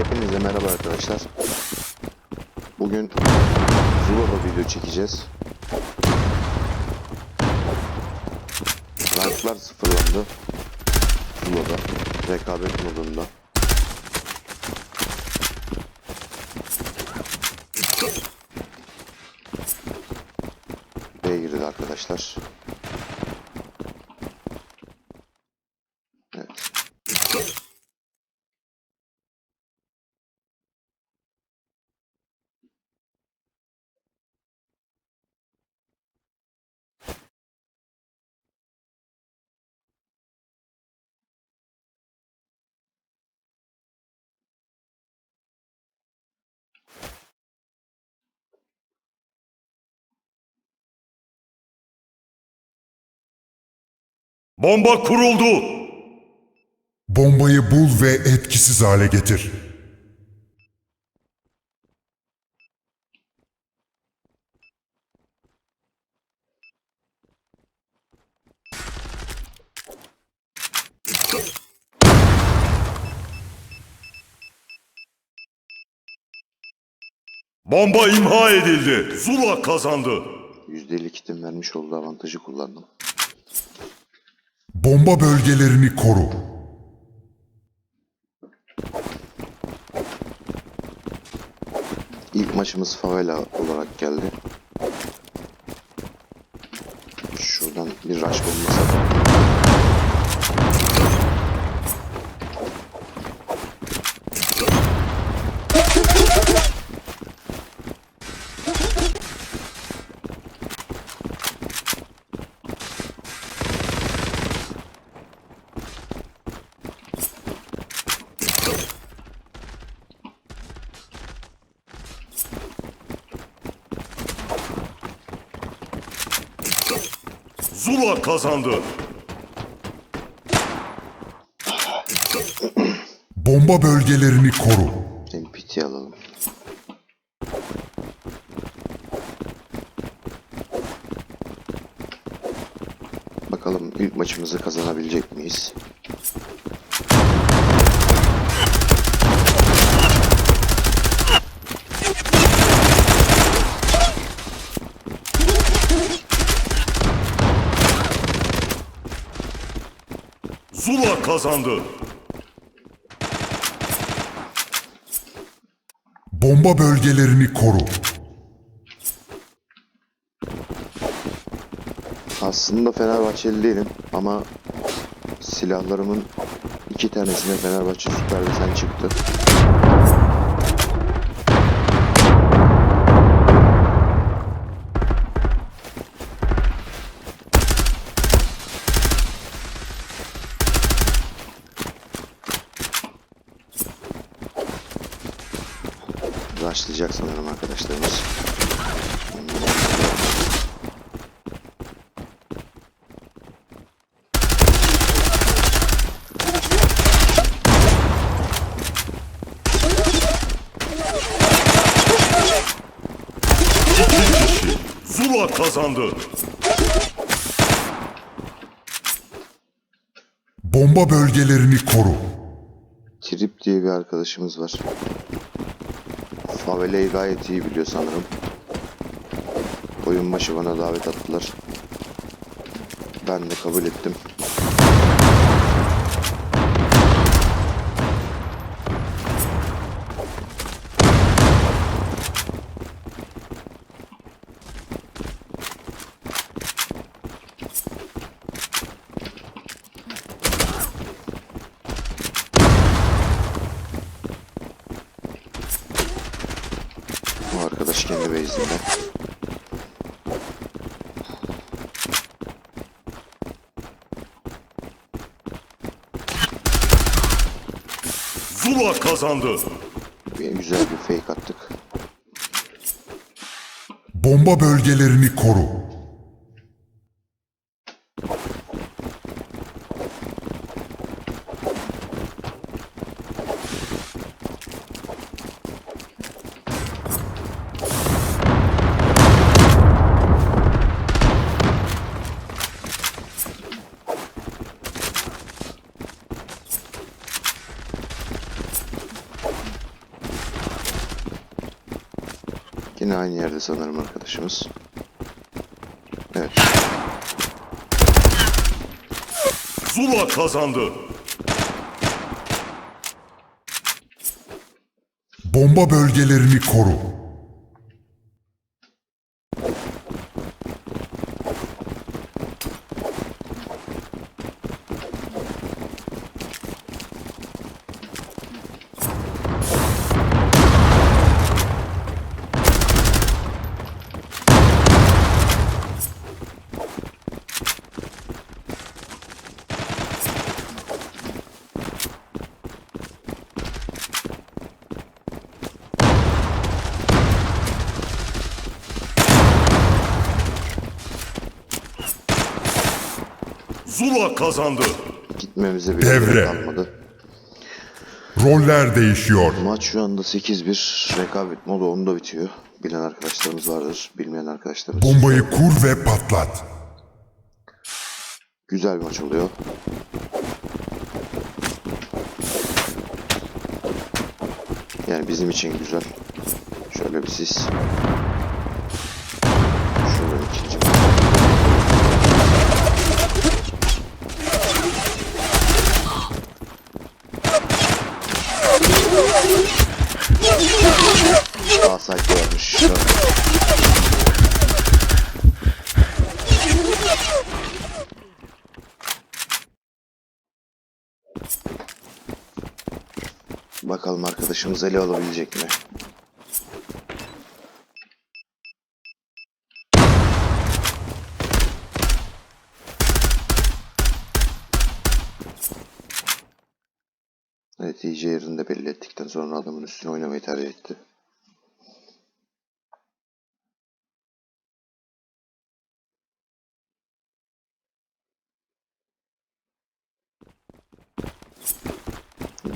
Hepinize merhaba arkadaşlar. Bugün Zula'da video çekeceğiz. Ranklar sıfırlandı. Zula'da. Rekabet modunda. B'ye girdi arkadaşlar. Bomba kuruldu. Bombayı bul ve etkisiz hale getir. Bomba imha edildi. Zula kazandı. %50 kitin vermiş olduğu avantajı kullandım. Bomba bölgelerini koru. İlk maçımız favela olarak geldi. Şuradan bir rush bombası atalım. Zula kazandı. Bomba bölgelerini koru. MPT alalım. Bakalım ilk maçımızı kazanabilecek miyiz? Zula kazandı. Bomba bölgelerini koru. Aslında Fenerbahçeli değilim ama silahlarımın iki tanesine Fenerbahçe Süper Desen çıktı. Başlayacak sanırım arkadaşlarımız. Zula kazandı. Bomba bölgelerini koru. Trip diye bir arkadaşımız var. Favelayı gayet iyi biliyor sanırım. Oyun başı bana davet attılar. Ben de kabul ettim. Arkadaş kendi base'inde. Zula kazandı. Bir güzel bir fake attık. Bomba bölgelerini koru. Yine aynı yerde sanırım arkadaşımız. Evet. Zula kazandı. Bomba bölgelerini koru. Zula kazandı. Gitmemize bir Devre. gerek kalmadı. Roller değişiyor. Maç şu anda 8-1. Rekabet modu onda bitiyor. Bilen arkadaşlarımız vardır. Bilmeyen arkadaşlarımız. Bombayı kur ve patlat. Güzel bir maç oluyor. Yani bizim için güzel. Şöyle bir sis. Şöyle ikinci Varmış. Bakalım arkadaşımız ele alabilecek mi? Evet iyice yerinde belli ettikten sonra adamın üstüne oynamayı tercih etti.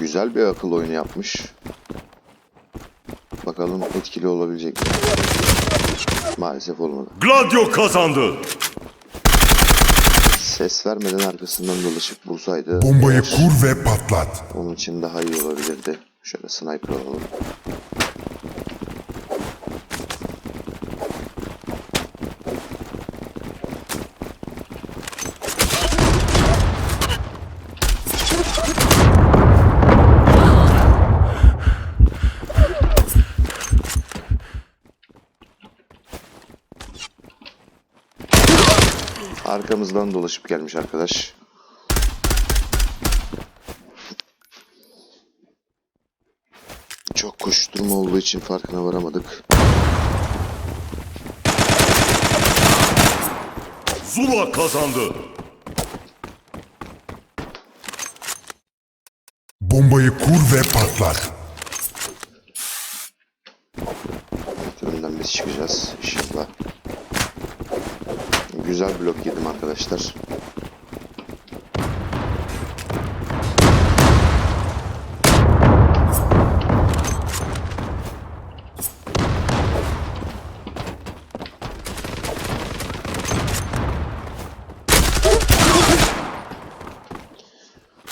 Güzel bir akıl oyunu yapmış. Bakalım etkili olabilecek mi? Maalesef olmadı. Gladio kazandı. Ses vermeden arkasından dolaşıp bulsaydı Bombayı kur ve patlat. onun için daha iyi olabilirdi. Şöyle sniper alalım. Arkamızdan dolaşıp gelmiş arkadaş. Çok koşturma olduğu için farkına varamadık. Zula kazandı. Bombayı kur ve patlat. Önünden biz çıkacağız inşallah. Güzel blok yedim arkadaşlar.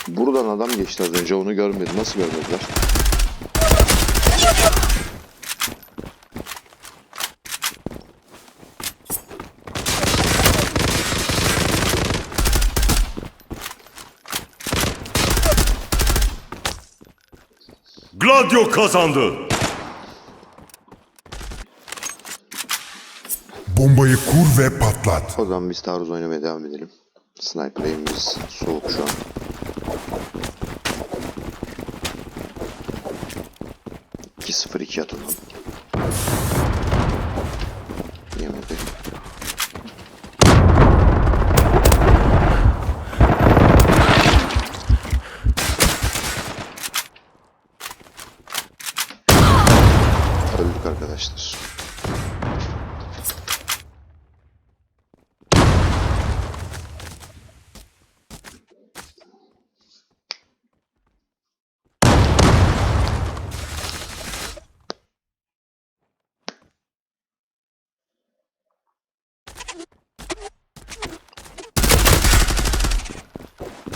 Buradan adam geçti az önce onu görmedim. Nasıl görmediler? Gladio kazandı. Bombayı kur ve patlat. O zaman biz taarruz oynamaya devam edelim. Sniper aim'imiz soğuk şu an. İki sıfır iki atalım.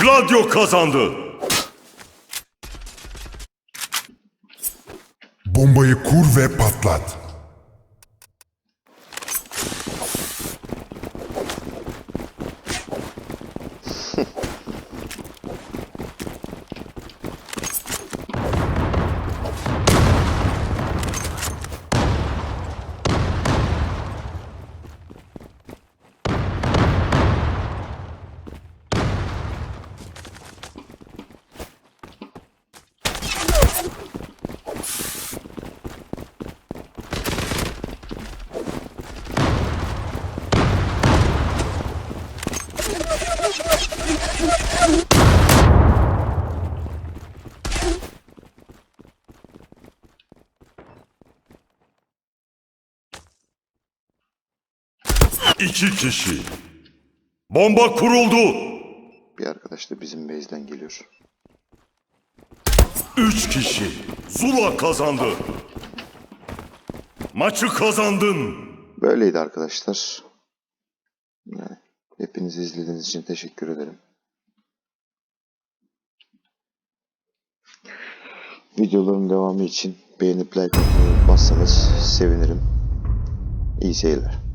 Gladio kazandı. Bombayı kur ve patlat. İki kişi. Bomba kuruldu. Bir arkadaş da bizim base'den geliyor. Üç kişi. Zula kazandı. Maçı kazandın. Böyleydi arkadaşlar. Yani hepinizi izlediğiniz için teşekkür ederim. Videoların devamı için beğenip like unutmazsanız sevinirim. İyi seyirler.